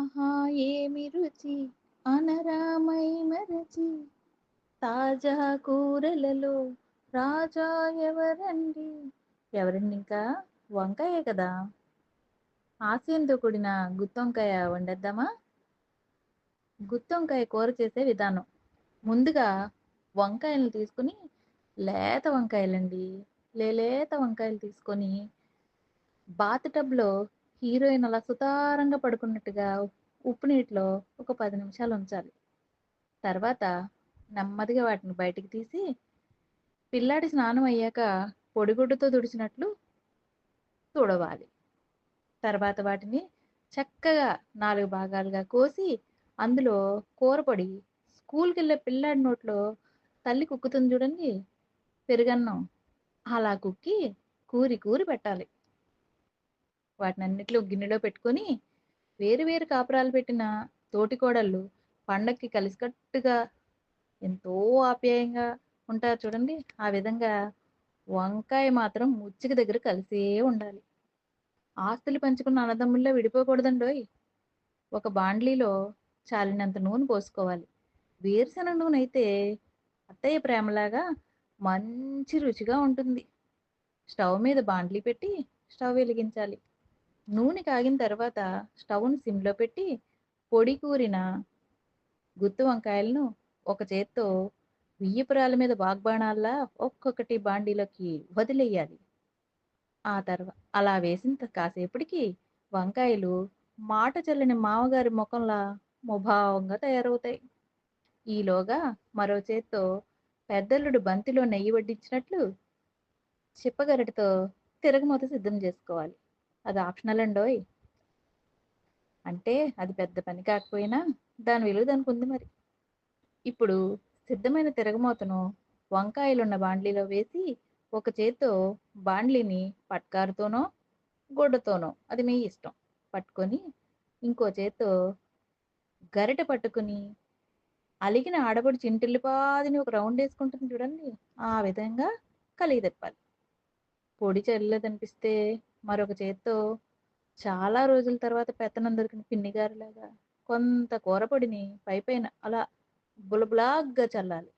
ఆహా ఏమి రుచి అనరామై మరచి. తాజా కూరలలో రాజా ఎవరండి? ఎవరండి ఇంకా? వంకాయే కదా. ఆశయంతో కూడిన గుత్తొంకాయ వండేద్దామా? గుత్తొంకాయ కూర చేసే విధానం. ముందుగా వంకాయలను తీసుకుని లేత వంకాయలండి. లేలేత వంకాయలు తీసుకొని బాత్ టబ్లో హీరోయిన్ అలా సుతారంగా పడుకున్నట్టుగా ఉప్పు నీటిలో ఒక పది నిమిషాలు ఉంచాలి. తర్వాత నెమ్మదిగా వాటిని బయటికి తీసి పిల్లాడి స్నానం అయ్యాక పొడిగుడ్డుతో తుడిచినట్లు తుడవాలి. తర్వాత వాటిని చక్కగా నాలుగు భాగాలుగా కోసి అందులో కూరపొడి స్కూల్కి వెళ్ళే పిల్లాడి నోట్లో తల్లి కుక్కుతుంది చూడండి పెరుగన్నం. అలా కుక్కి కూరి కూరి పెట్టాలి. వాటిని అన్నిట్లో గిన్నెలో పెట్టుకొని వేరు వేరు కాపురాలు పెట్టిన తోటికోడళ్ళు పండక్కి కలిసికట్టుగా ఎంతో ఆప్యాయంగా ఉంటారు చూడండి. ఆ విధంగా వంకాయ మాత్రం ముచ్చిక దగ్గర కలిసే ఉండాలి. ఆస్తులు పంచుకున్న అన్నదమ్ముల్లో విడిపోకూడదండోయ్ ఒక బాండ్లీలో చాలినంత నూనె పోసుకోవాలి. వేరుశెనగ నూనె అయితే అత్తయ్య ప్రేమలాగా మంచి రుచిగా ఉంటుంది. స్టవ్ మీద బాండ్లీ పెట్టి స్టవ్ వెలిగించాలి. నూనె కాగిన తర్వాత స్టవ్ను సిమ్లో పెట్టి పొడి కూరిన గుత్తు వంకాయలను ఒక చేత్తో వియ్యపురాల మీద వాగ్బాణాల్లా ఒక్కొక్కటి బాండీలోకి వదిలేయాలి. ఆ తర్వాత అలా వేసిన కాసేపటికి వంకాయలు మాట చల్లని మామగారి ముఖంలా ముభావంగా తయారవుతాయి. ఈలోగా మరో చేత్తో పెద్దల్లుడు బంతిలో నెయ్యి వడ్డించినట్లు చిప్పగరిటతో తిరగమూత సిద్ధం చేసుకోవాలి. అది ఆప్షనల్ అండోయ్ అంటే అది పెద్ద పని కాకపోయినా దాని విలువ దానికి ఉంది మరి. ఇప్పుడు సిద్ధమైన తిరగమూతను వంకాయలున్న బాండ్లీలో వేసి ఒక చేత్తో బాండ్లీని పట్కారుతోనో గొడ్డతోనో అది మీ ఇష్టం. పట్టుకొని ఇంకో చేత్తో గరిట పట్టుకుని అలిగిన ఆడపడి చింటిల్లిపాదిని ఒక రౌండ్ వేసుకుంటుంది చూడండి. ఆ విధంగా కలిగి తిప్పాలి. పొడి చల్లదనిపిస్తే మరొక చేత్తో చాలా రోజుల తర్వాత పెత్తనం దొరికిన పిన్నిగారిలాగా కొంత కూరపొడిని పైపైన అలా బులబులాగ్గా చల్లాలి.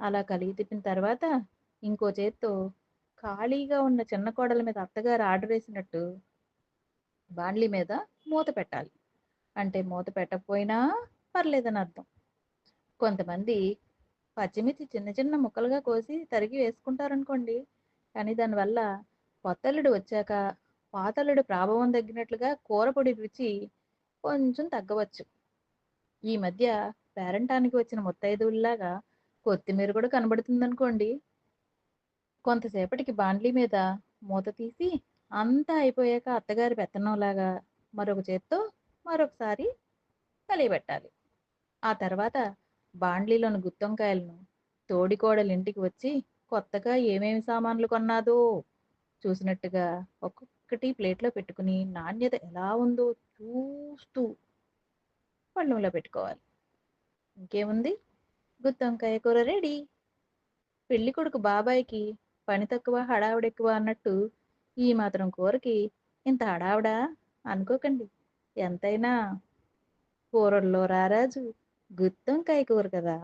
అలా కలిగి తిప్పిన తర్వాత ఇంకో చేత్తో ఖాళీగా ఉన్న చిన్న కోడల మీద అత్తగారు ఆర్డర్ వేసినట్టు బాండ్లీ మీద మూత పెట్టాలి. అంటే మూత పెట్టకపోయినా పర్లేదని అర్థం. కొంతమంది పచ్చిమిర్చి చిన్న చిన్న ముక్కలుగా కోసి తరిగి వేసుకుంటారనుకోండి. కానీ దానివల్ల కొత్తల్లుడు వచ్చాక పాతల్లుడు ప్రాభవం తగ్గినట్లుగా కూరపొడి రుచి కొంచెం తగ్గవచ్చు. ఈ మధ్య పేరంటానికి వచ్చిన ముత్తైదువుల్లాగా కొత్తిమీర కూడా కనబడుతుందనుకోండి. కొంతసేపటికి బాండ్లీ మీద మూత తీసి అంతా అయిపోయాక అత్తగారి పెత్తనంలాగా మరొక చేత్తో మరొకసారి కలియబెట్టాలి. ఆ తర్వాత బాండ్లీలోని గుత్తొంకాయలను తోడికోడలింటికి వచ్చి కొత్తగా ఏమేమి సామాన్లు కొన్నాదో చూసినట్టుగా ఒక్కొక్కటి ప్లేట్లో పెట్టుకుని నాణ్యత ఎలా ఉందో చూస్తూ పళ్ళంలో పెట్టుకోవాలి. ఇంకేముంది? గుత్తొంకాయ కూర రెడీ. పెళ్ళి కొడుకు బాబాయ్కి పని తక్కువ హడావిడి ఎక్కువ అన్నట్టు ఈ మాత్రం కూరకి ఇంత హడావిడా? అనుకోకండి. ఎంతైనా కూరల్లో రారాజు గుత్తొంకాయ కూర కదా.